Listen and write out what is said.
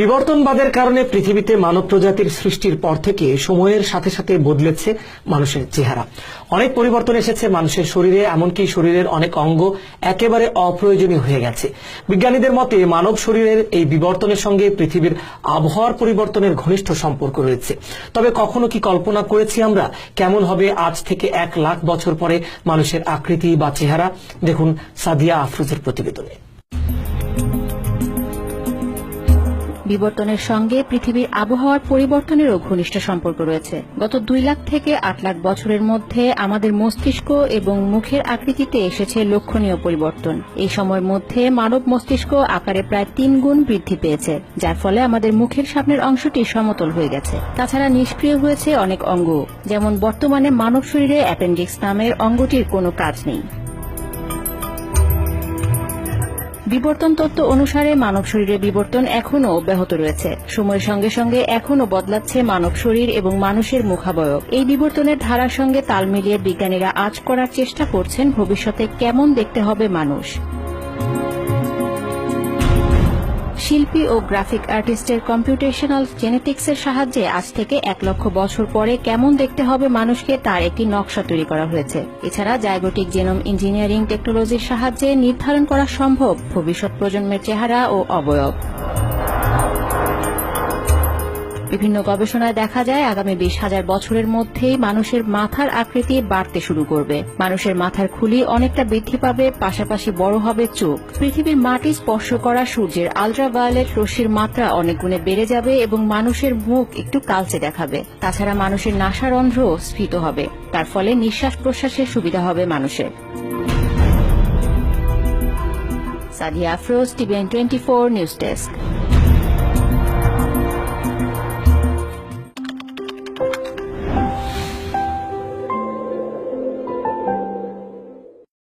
বিবর্তনবাদের কারণে পৃথিবীতে মানব প্রজাতির সৃষ্টির পর থেকে সময়ের সাথে সাথে বদলেছে মানুষের চেহারা। অনেক পরিবর্তন এসেছে মানুষের শরীরে, এমনকি শরীরের অনেক অঙ্গ একেবারে অপ্রয়োজনীয় হয়ে গেছে। বিজ্ঞানীদের মতে, মানব শরীরের এই বিবর্তনের সঙ্গে পৃথিবীর আবহাওয়ার পরিবর্তনের ঘনিষ্ঠ সম্পর্ক রয়েছে। তবে কখনো কি কল্পনা করেছি আমরা কেমন হবে আজ থেকে এক লাখ বছর পরে মানুষের আকৃতি বা চেহারা? দেখুন সাদিয়া আফরোজের প্রতিবেদনে। বিবর্তনের সঙ্গে পৃথিবীর আবহাওয়ার পরিবর্তনেরও ঘনিষ্ঠ সম্পর্ক রয়েছে। গত দুই লাখ থেকে আট লাখ বছরের মধ্যে আমাদের মস্তিষ্ক এবং মুখের আকৃতিতে এসেছে লক্ষণীয় পরিবর্তন। এই সময়ের মধ্যে মানব মস্তিষ্ক আকারে প্রায় তিন গুণ বৃদ্ধি পেয়েছে, যার ফলে আমাদের মুখের সামনের অংশটি সমতল হয়ে গেছে। তাছাড়া নিষ্ক্রিয় হয়েছে অনেক অঙ্গ, যেমন বর্তমানে মানব শরীরে অ্যাপেন্ডিক্স নামের অঙ্গটির কোনো কাজ নেই। বিবর্তন তত্ত্ব অনুসারে মানব শরীরের বিবর্তন এখনও অব্যাহত রয়েছে। সময়ের সঙ্গে সঙ্গে এখনও বদলাচ্ছে মানব শরীর এবং মানুষের মুখাবয়ব। এই বিবর্তনের ধারার সঙ্গে তাল মিলিয়ে বিজ্ঞানীরা আজ করার চেষ্টা করছেন ভবিষ্যতে কেমন দেখতে হবে মানুষ। শিল্পী ও গ্রাফিক আর্টিস্টের কম্পিউটেশনাল জেনেটিক্সের সাহায্যে আজ থেকে এক লক্ষ বছর পরে কেমন দেখতে হবে মানুষকে তার একটি নকশা তৈরি করা হয়েছে। এছাড়া জায়গোটিক জেনম ইঞ্জিনিয়ারিং টেকনোলজির সাহায্যে নির্ধারণ করা সম্ভব ভবিষ্যৎ প্রজন্মের চেহারা ও অবয়ব। বিভিন্ন গবেষণায় দেখা যায় আগামী বিশ হাজার বছরের মধ্যেই মানুষের মাথার আকৃতি বাড়তে শুরু করবে। মানুষের মাথার খুলি অনেকটা বৃদ্ধি পাবে, পাশাপাশি বড় হবে চোখ। পৃথিবীর মাটি স্পর্শ করা সূর্যের আলট্রাভায়োলেট রশ্মির মাত্রা অনেক গুণে বেড়ে যাবে এবং মানুষের মুখ একটু কালচে দেখাবে। তাছাড়া মানুষের নাসারন্ধ্র স্ফীত হবে। তার ফলে নিঃশ্বাস প্রশ্বাসের সুবিধা হবে মানুষের। Sadia Afroz, TVN twenty four news desk.